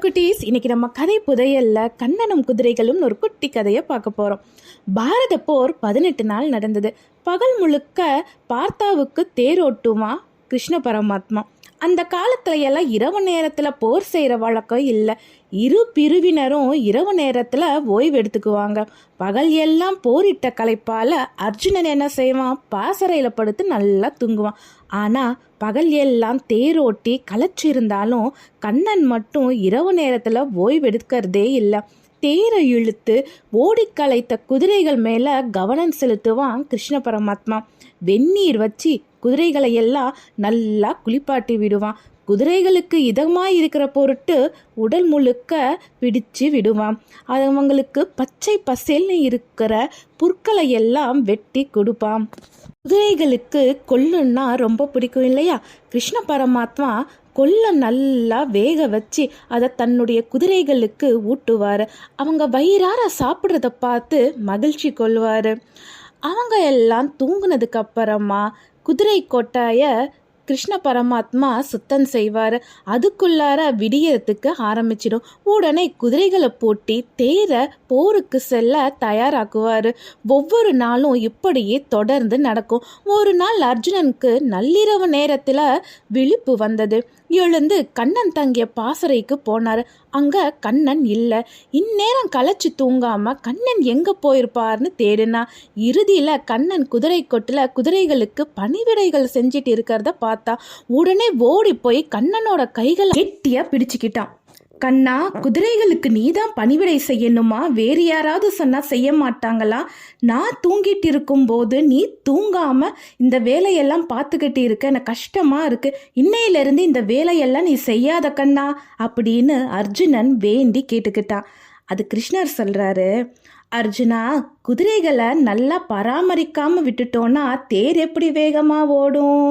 குட்டீஸ் இன்னைக்கு நம்ம கதை புதையல்ல கண்ணனும் குதிரைகளும் ஒரு குட்டி கதையை பார்க்க போறோம். பாரத போர் பதினெட்டு நாள் நடந்தது. பகல் முழுக்க பார்த்தாவுக்கு தேரோட்டுமா கிருஷ்ண பரமாத்மா? அந்த காலத்துல எல்லாம் இரவு நேரத்துல போர் செய்யற வழக்கம் இல்லை. இரு பிரிவினரும் இரவு நேரத்தில் ஓய்வு எடுத்துக்குவாங்க. பகல் எல்லாம் போரிட்ட களைப்பால் அர்ஜுனன் என்ன செய்வான்? பாசறையில் படுத்து நல்லா தூங்குவான். ஆனால் பகல் எல்லாம் தேரோட்டி களைச்சிருந்தாலும் கண்ணன் மட்டும் இரவு நேரத்தில் ஓய்வு எடுக்கிறதே இல்லை. தேரை இழுத்து ஓடி குதிரைகள் மேலே கவனம் செலுத்துவான் கிருஷ்ண பரமாத்மா. வெந்நீர் வச்சு குதிரைகளை எல்லாம் நல்லா குளிப்பாட்டி விடுவான். குதிரைகளுக்கு இதமாய் இருக்கிற பொருட்டு உடல் முழுக்க பிடிச்சு விடுவான். அவங்களுக்கு பச்சை பசேல்னு இருக்கிற புற்களை எல்லாம் வெட்டி கொடுப்பான். குதிரைகளுக்கு கொல்லுன்னா ரொம்ப பிடிக்கும் இல்லையா? கிருஷ்ண பரமாத்மா கொல்ல நல்லா வேக வச்சு அதை தன்னுடைய குதிரைகளுக்கு ஊட்டுவார். அவங்க வயிறார சாப்பிட்றத பார்த்து மகிழ்ச்சி கொள்வார். அவங்க எல்லாம் தூங்குனதுக்கு அப்புறமா குதிரை கொட்டாய கிருஷ்ண பரமாத்மா சுத்தம் செய்வார். அதுக்குள்ளார விடியறதுக்கு ஆரம்பிச்சிடும். உடனே குதிரைகளை போட்டி தேரை போருக்கு செல்ல தயாராக்குவார். ஒவ்வொரு நாளும் இப்படியே தொடர்ந்து நடக்கும். ஒரு நாள் அர்ஜுனனுக்கு நள்ளிரவு நேரத்தில் விழிப்பு வந்தது. எழுந்து கண்ணன் தங்கிய பாசறைக்கு போனார். அங்கே கண்ணன் இல்லை. இந்நேரம் களைச்சி தூங்காம கண்ணன் எங்கே போயிருப்பார்னு தேடினா. இறுதியில் கண்ணன் குதிரை கொட்டில் குதிரைகளுக்கு பணிவிடைகள் செஞ்சிட்டு இருக்கிறத பார்த்தா உடனே ஓடி போய் கண்ணனோட கைகளை கெட்டியாக பிடிச்சிக்கிட்டான். கண்ணா குதிரைகளுக்கு நீதான் பணிவிடை செய்யணுமா? வேறு யாராவது சொன்னா செய்ய மாட்டாங்களா? நான் தூங்கிட்டு இருக்கும்போது நீ தூங்காம இந்த வேலையெல்லாம் பார்த்துக்கிட்டு இருக்க. எனக்கு கஷ்டமா இருக்கு. இன்னையிலிருந்து இந்த வேலையெல்லாம் நீ செய்யாத கண்ணா அப்படின்னு அர்ஜுனன் வேண்டி கேட்டுக்கிட்டான் அது கிருஷ்ணர் சொல்கிறாரு அர்ஜுனா குதிரைகளை நல்லா பராமரிக்காம விட்டுட்டோன்னா தேர் எப்படி வேகமா ஓடும்?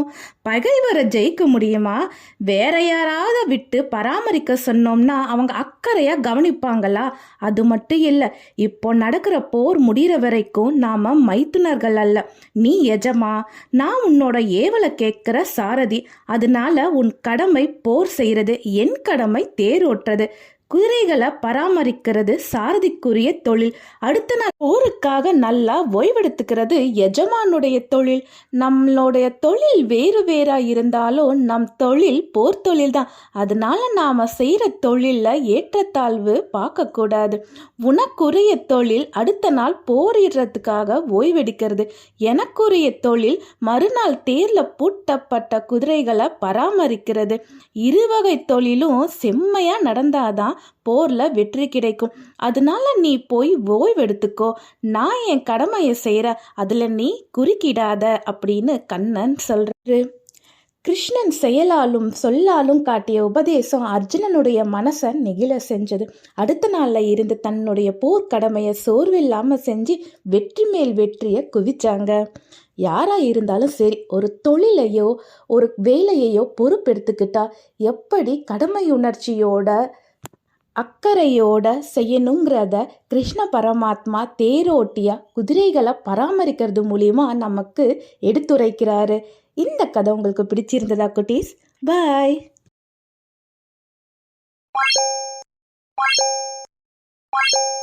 பகைவரை ஜெயிக்க முடியுமா? வேற யாராவது விட்டு பராமரிக்க சொன்னோம்னா அவங்க அக்கறையா கவனிப்பாங்களா? அது மட்டும் இல்லை இப்போ நடக்கிற போர் முடிகிற வரைக்கும் நாம மைத்துனர்கள் அல்ல. நீ எஜமா நான் உன்னோட ஏவலை கேட்கிற சாரதி. அதனால உன் கடமை போர் செய்கிறது என் கடமை தேர் ஓட்டுறது குதிரைகளை பராமரிக்கிறது சாரதிக்குரிய தொழில். அடுத்த நாள் போருக்காக நல்லா ஓய்வெடுத்துக்கிறது எஜமானுடைய தொழில். நம்மளுடைய தொழில் வேறு வேறா இருந்தாலும் நம் தொழில் போர் தொழில் தான். அதனால நாம செய்யற தொழில்ல ஏற்றத்தாழ்வு பார்க்கக்கூடாது. உனக்குரிய தொழில் அடுத்த நாள் போரிடுறதுக்காக ஓய்வெடுக்கிறது. எனக்குரிய தொழில் மறுநாள் தேர்ல பூட்டப்பட்ட குதிரைகளை பராமரிக்கிறது. இருவகை தொழிலும் செம்மையா நடந்தாதான் போர்ல வெற்றி கிடைக்கும். அதனால நீ போய் ஓய்வெடுத்துக்கோ. நான் என் கடமையை செய்கிற அதுல நீ குறுக்கிடாத அப்படின்னு கண்ணன் சொல்றாரு. கிருஷ்ணன் செயலாலும் சொல்லாலும் காட்டிய உபதேசம் அர்ஜுனனுடைய மனசை நெகிழ செஞ்சது. அடுத்த நாளில் இருந்து தன்னுடைய போர்க்கடமையை சோர்வில்லாமல் செஞ்சு வெற்றி மேல் வெற்றியை குவிச்சாங்க. யாராக இருந்தாலும் சரி ஒரு தொழிலையோ ஒரு வேலையையோ பொறுப்பெடுத்துக்கிட்டா எப்படி கடமை உணர்ச்சியோட அக்கறையோட செய்யணுங்கிறத கிருஷ்ண பரமாத்மா தேரோட்டிய குதிரைகளை பராமரிக்கிறது மூலியமா நமக்கு எடுத்துரைக்கிறாரு இந்த கதை உங்களுக்கு பிடிச்சிருந்ததா குட்டீஸ் பாய் Bye.